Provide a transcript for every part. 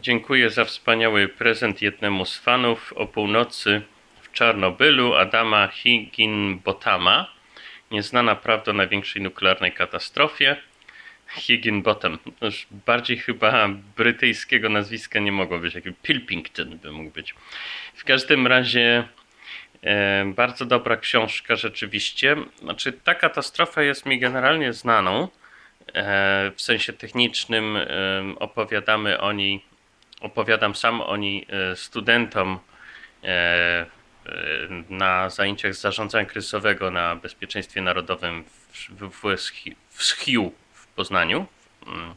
Dziękuję za wspaniały prezent jednemu z fanów o północy w Czarnobylu, Adama Higginbotama. Nieznana prawda o największej nuklearnej katastrofie. Higginbottom. Już bardziej chyba brytyjskiego nazwiska nie mogło być. Jakiś Pilpington by mógł być. W każdym razie e, bardzo dobra książka rzeczywiście. Znaczy ta katastrofa jest mi generalnie znaną. E, w sensie technicznym e, opowiadamy o niej, opowiadam sam o niej e, studentom e, e, na zajęciach z zarządzania kryzysowego na bezpieczeństwie narodowym w, w, w, w Poznaniu. Mm.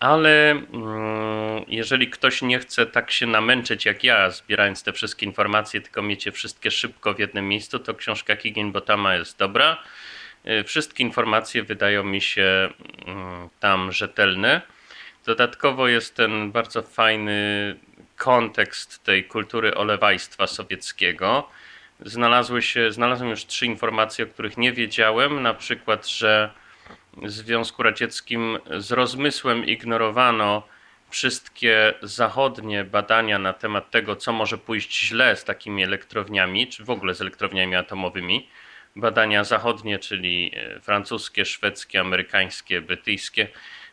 Ale mm, jeżeli ktoś nie chce tak się namęczyć jak ja, zbierając te wszystkie informacje, tylko mieć je wszystkie szybko w jednym miejscu, to książka Higginbotama jest dobra. Wszystkie informacje wydają mi się mm, tam rzetelne. Dodatkowo jest ten bardzo fajny kontekst tej kultury olewajstwa sowieckiego. Znalazły się, znalazłem już trzy informacje, o których nie wiedziałem. Na przykład, że w Związku Radzieckim z rozmysłem ignorowano wszystkie zachodnie badania na temat tego, co może pójść źle z takimi elektrowniami, czy w ogóle z elektrowniami atomowymi. Badania zachodnie, czyli e, francuskie, szwedzkie, amerykańskie, brytyjskie,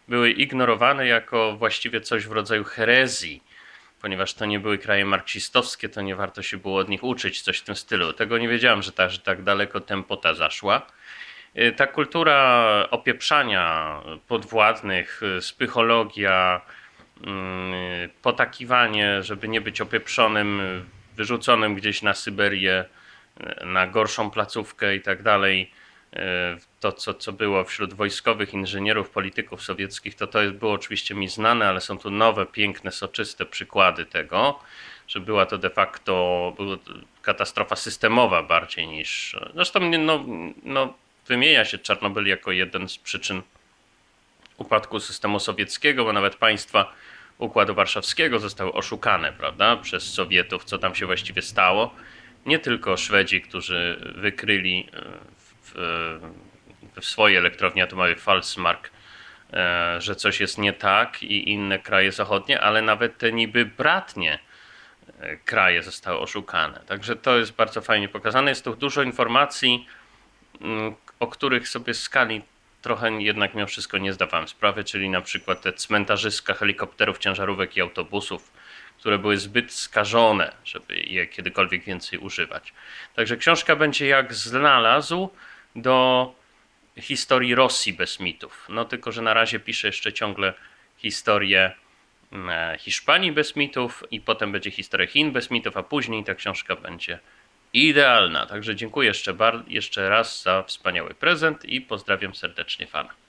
były ignorowane jako właściwie coś w rodzaju herezji, ponieważ to nie były kraje marksistowskie, to nie warto się było od nich uczyć, coś w tym stylu. Tego nie wiedziałem, że, ta, że tak daleko tempota zaszła. Y, Ta kultura opieprzania podwładnych, y, spychologia, mm, potakiwanie, żeby nie być opieprzonym, y, wyrzuconym gdzieś na Syberię, y, na gorszą placówkę i tak dalej. To, co, co było wśród wojskowych inżynierów, polityków sowieckich, to to było oczywiście mi znane, ale są tu nowe, piękne, soczyste przykłady tego, że była to de facto była katastrofa systemowa bardziej niż. Zresztą no, no, wymienia się Czarnobyl jako jeden z przyczyn upadku systemu sowieckiego, bo nawet państwa Układu Warszawskiego zostały oszukane, prawda, przez Sowietów, co tam się właściwie stało. Nie tylko Szwedzi, którzy wykryli e, w, w, w swojej elektrowni atomowej Falsmark, e, że coś jest nie tak i inne kraje zachodnie, ale nawet te niby bratnie e, kraje zostały oszukane. Także to jest bardzo fajnie pokazane. Jest tu dużo informacji, mm, o których sobie skali trochę jednak mimo wszystko nie zdawałem sprawy, czyli na przykład te cmentarzyska helikopterów, ciężarówek i autobusów, które były zbyt skażone, żeby je kiedykolwiek więcej używać. Także książka będzie jak znalazł do historii Rosji bez mitów. No tylko, że na razie piszę jeszcze ciągle historię e, Hiszpanii bez mitów i potem będzie historia Chin bez mitów, a później ta książka będzie idealna. Także dziękuję jeszcze, jeszcze raz za wspaniały prezent i pozdrawiam serdecznie fana.